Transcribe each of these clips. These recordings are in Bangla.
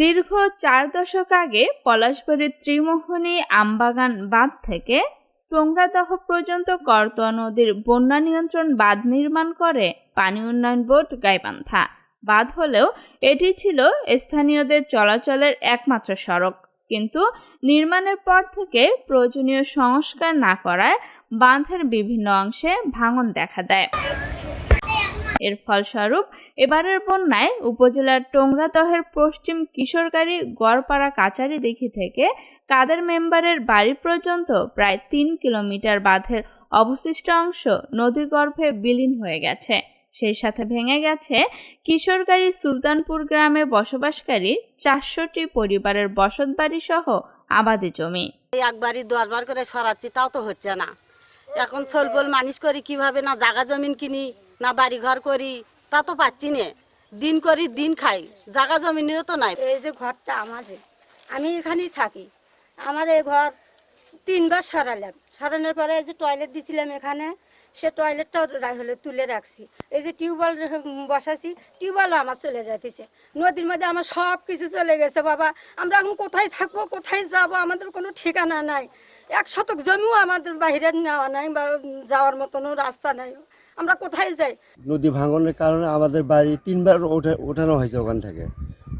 দীর্ঘ চার দশক আগে পলাশবাড়ির ত্রিমোহনী আমবাগান বাঁধ থেকে টোংরাদহ পর্যন্ত করতোয়া নদীর বন্যা নিয়ন্ত্রণ বাঁধ নির্মাণ করে পানি উন্নয়ন বোর্ড গাইবান্ধা। বাঁধ হলেও এটি ছিল স্থানীয়দের চলাচলের একমাত্র সড়ক। কিন্তু নির্মাণের পর থেকে প্রয়োজনীয় সংস্কার না করায় বাঁধের বিভিন্ন অংশে ভাঙন দেখা দেয়। এর ফলস্বরূপ এবারের বন্যায় উপজেলার টোংরাদহের পশ্চিম কিশোরগাড়ি গড়পাড়া কাচারি দিঘি থেকে কাদের মেম্বারের বাড়ি পর্যন্ত প্রায় তিন কিলোমিটার বাঁধের অবশিষ্ট অংশ নদীগর্ভে বিলীন হয়ে গেছে। সেই সাথে ভেঙে গেছে কিশোরগাড়ি সুলতানপুর গ্রামে বসবাসকারী চারশোটি পরিবারের বসতবাড়ি সহ আবাদি জমি। একবারই দশবার করে সরাচ্ছি, তাও তো হচ্ছে না। এখন ছলপল মানুষ করি কীভাবে না জাগা জমিন কিনি? না বাড়ি ঘর করি, তা তো পাচ্ছি না। দিন করি, দিন খাই। জাগা জমিনেও তো নাই। এই যে ঘরটা আমাদের, আমি এখানেই থাকি। আমার এই ঘর তিনবার সরালাম। সরানোর পরে এই যে টয়লেট দিছিলাম এখানে, সে টয়লেটটাও হলো তুলে রাখছি। এই যে টিউবওয়েল বসাছি, টিউবওয়েলও আমার চলে যাইতেছে। নদীর মধ্যে আমার সব কিছু চলে গেছে, বাবা। আমরা এখন কোথায় থাকব, কোথায় যাব? আমাদের কোনো ঠিকানা নাই। এক শতক জমিও আমাদের বাইরে নেওয়া নাই বা যাওয়ার মতনও রাস্তা নাই। আমরা কোথায় যাই? নদী ভাঙনের কারণে আমাদের বাড়ি তিনবার ওঠে ওঠানো হয়েছে ওখান থেকে।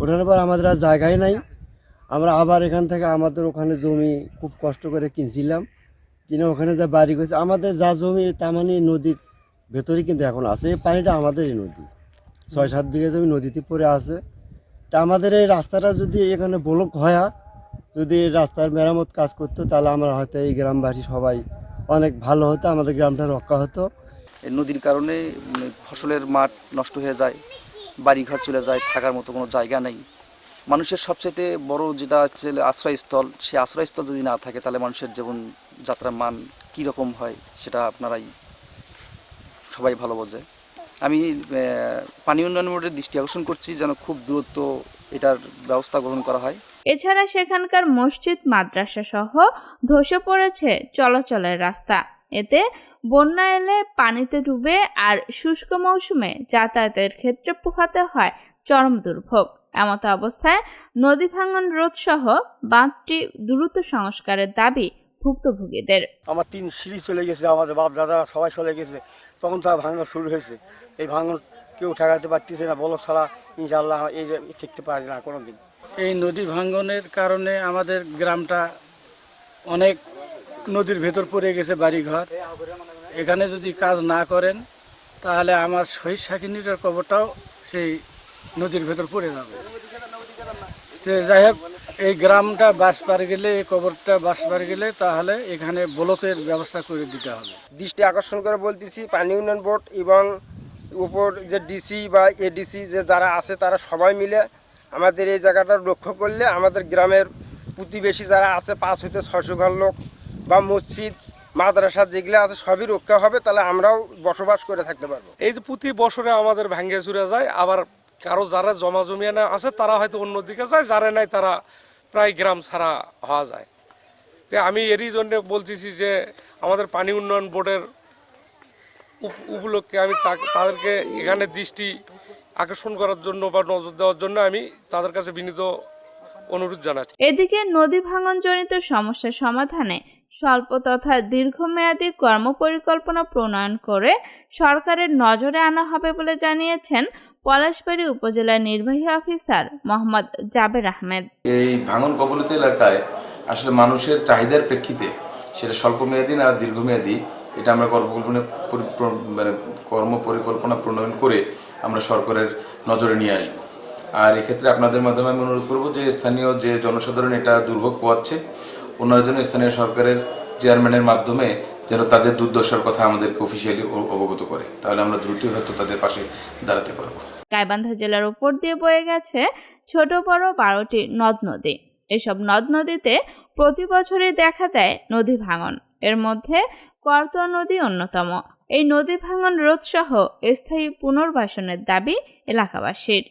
ওঠানোর পর আমাদের আর জায়গায় নাই। আমরা আবার এখান থেকে আমাদের ওখানে জমি খুব কষ্ট করে কিনছিলাম। কিনে ওখানে যা বাড়ি করেছে, আমাদের যা জমি, তার মানে নদীর ভেতরে কিন্তু এখন আছে। এই পানিটা আমাদেরই নদী। ছয় সাত বিঘা জমি নদীতে পড়ে আছে। তা আমাদের এই রাস্তাটা যদি এখানে ব্লক হয়, যদি রাস্তার মেরামত কাজ করতো, তাহলে আমরা হয়তো এই গ্রামবাসী সবাই অনেক ভালো হতো, আমাদের গ্রামটা রক্ষা হতো। নদীর কারণে উম, ফসলের মাঠ নষ্ট হয়ে যায় বাড়িঘর চলে যায় থাকার মতো কোনো জায়গা নেই। মানুষের সবচেয়ে বড় যেটা হচ্ছে আশ্রয়স্থল সেই আশ্রয়স্থল যদি না থাকে তাহলে মানুষের জীবন যাত্রার মান কী রকম হয় সেটা আপনারাই সবাই ভালো বোঝে। আমি পানি উন্নয়ন বোর্ডের দৃষ্টি আকর্ষণ করছি যেন খুব দূরত্ব এটার ব্যবস্থা গ্রহণ করা হয়। এছাড়া সেখানকার মসজিদ মাদ্রাসা সহ ধসে পড়েছে চলাচলের রাস্তা। এতে বন্যা এলে পানিতে ডুবে আর শুষ্ক মৌসুমে যাতায়াতের ক্ষেত্রে পোহাতে হয় চরম দুর্ভোগ। এমতো অবস্থায় নদী ভাঙন রোধ সহ বাঁধটি দ্রুত সংস্কারের দাবি ভুক্তভোগীদের। আমার তিন সিঁড়ি চলে গেছে আমাদের বাপ দাদা সবাই চলে গেছে। তখন তার ভাঙন শুরু হয়েছে। এই ভাঙন কেউ ঠেকাতে পারতেছে না বলক ছাড়া ইনশাল্লাহ এই যে ঠিকতে পারে না কোনো দিন এই নদী ভাঙ্গনের কারণে আমাদের গ্রামটা অনেক নদীর ভেতর পড়ে গেছে বাড়িঘর। এখানে যদি কাজ না করেন, তাহলে আমার শহীদ সাকিনীটার কবরটাও সেই নদীর ভেতর পড়ে যাবে। যাই হোক, এই গ্রামটা বাস পার গেলে, এই কবরটা বাস পার গেলে তাহলে এখানে ব্লকের ব্যবস্থা করে দিতে হবে। দৃষ্টি আকর্ষণ করে বলতেছি, পানি উন্নয়ন বোর্ড এবং উপর যে ডিসি বা এডিসি যে যারা আছে, তারা সবাই মিলে আমাদের এই জায়গাটা লক্ষ্য করলে আমাদের গ্রামের প্রতিবেশী যারা আছে, পাঁচ হইতে ছশো ঘর লোক বা মসজিদ মাদ্রাসা যেগুলো আছে সবই রক্ষা হবে তাহলে আমরাও বসবাস করে থাকতে পারব। এই যে প্রতি বছরে আমাদের ভেঙে চুরে যায় আবার কারও যারা জমা জমিয়ানা আছে তারা হয়তো অন্যদিকে যায় যারা নাই তারা প্রায় গ্রাম ছাড়া হওয়া যায়। তো আমি এরই জন্য বলতেছি যে আমাদের পানি উন্নয়ন বোর্ডের উপ- উপলক্ষে আমি তাদেরকে এখানে দৃষ্টি আকর্ষণ করার জন্য বা নজর দেওয়ার জন্য আমি তাদের কাছে বিনীত অনুরোধ জানাচ্ছি। এদিকে নদী ভাঙনজনিত সমস্যা সমাধানে স্বল্প তথা দীর্ঘমেয়াদী কর্মপরিকল্পনা প্রণয়ন করে সরকারের নজরে আনা হবে বলে জানিয়েছেন পলাশবাড়ী উপজেলার নির্বাহী অফিসার মোহাম্মদ জাবের আহমেদ। এই ভাঙন কবলিত এলাকায় আসলে মানুষের চাহিদার প্রেক্ষিতে সেটা স্বল্পমেয়াদী না দীর্ঘমেয়াদী, এটা আমরা কর্মকল্পনা মানে কর্ম পরিকল্পনা প্রণয়ন করে আমরা সরকারের নজরে নিয়ে আসব। আর এক্ষেত্রে আপনাদের মাধ্যমে আমি অনুরোধ করব যে স্থানীয় যে জনসাধারণ এটা দুর্ভোগ পোয়াচ্ছে ওনারা যেন স্থানীয় সরকারের চেয়ারম্যানের মাধ্যমে যেন তাদের দুর্দশার কথা আমাদেরকে অফিসিয়ালি অবগত করে। তাহলে আমরা দ্রুতই হয়তো তাদের পাশে দাঁড়াতে পারব। গাইবান্ধা জেলার উপর দিয়ে বয়ে গেছে ছোট বড় বারোটি নদ নদী। এসব নদ নদীতে প্রতি বছরই দেখা দেয় নদী ভাঙন। এর মধ্যে করতোয়া নদী অন্যতম। এই নদী ভাঙন রোধ সহ স্থায়ী পুনর্বাসনের দাবি এলাকাবাসীর।